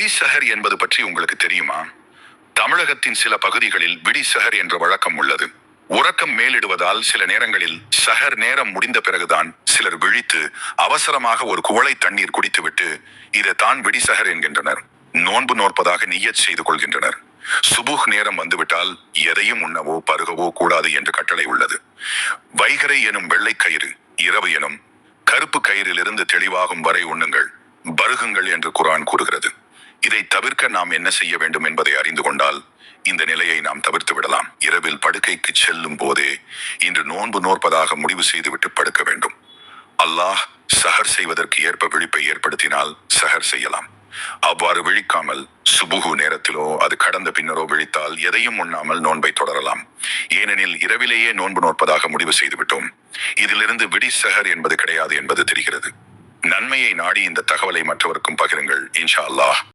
விடிசஹர் என்பது பற்றி உங்களுக்கு தெரியுமா? தமிழகத்தின் சில பகுதிகளில் விடிசஹர் என்ற வழக்கம் உள்ளது. உறக்கம் மேலிடுவதால் சில நேரங்களில் சஹர் நேரம் முடிந்த பிறகுதான் சிலர் விழித்து அவசரமாக ஒரு குவளை தண்ணீர் குடித்துவிட்டு இதை தான் விடிசஹர் என்கின்றனர். நோன்பு நோற்பதாக நியத் செய்து கொள்கின்றனர். சுபுஹ் நேரம் வந்துவிட்டால் எதையும் உண்ணவோ பருகவோ கூடாது என்று கட்டளை உள்ளது. வைகரை எனும் வெள்ளை கயிறு இரவு எனும் கருப்பு கயிறிலிருந்து தெளிவாகும் வரை உண்ணுங்கள். பருகுங்கள் என்று குரான் கூறுகிறது. இதை தவிர்க்க நாம் என்ன செய்ய வேண்டும் என்பதை அறிந்து கொண்டால் இந்த நிலையை நாம் தவிர்த்து விடலாம். இரவில் படுக்கைக்கு செல்லும் போதே இன்று நோன்பு நோற்பதாக முடிவு செய்துவிட்டு படுக்க வேண்டும். அல்லாஹ் சஹர் செய்வதற்கு ஏற்ப விழிப்பை ஏற்படுத்தினால் சஹர் செய்யலாம். அவ்வாறு விழிக்காமல் சுபுகு நேரத்திலோ அது கடந்த பின்னரோ விழித்தால் எதையும் உண்ணாமல் நோன்பை தொடரலாம். ஏனெனில் இரவிலேயே நோன்பு நோற்பதாக முடிவு செய்துவிட்டோம். இதிலிருந்து விடி சஹர் என்பது கிடையாது என்பது தெரிகிறது. நன்மையை நாடி இந்த தகவலை மற்றவருக்கும் பகிருங்கள் இன்ஷா அல்லாஹ்.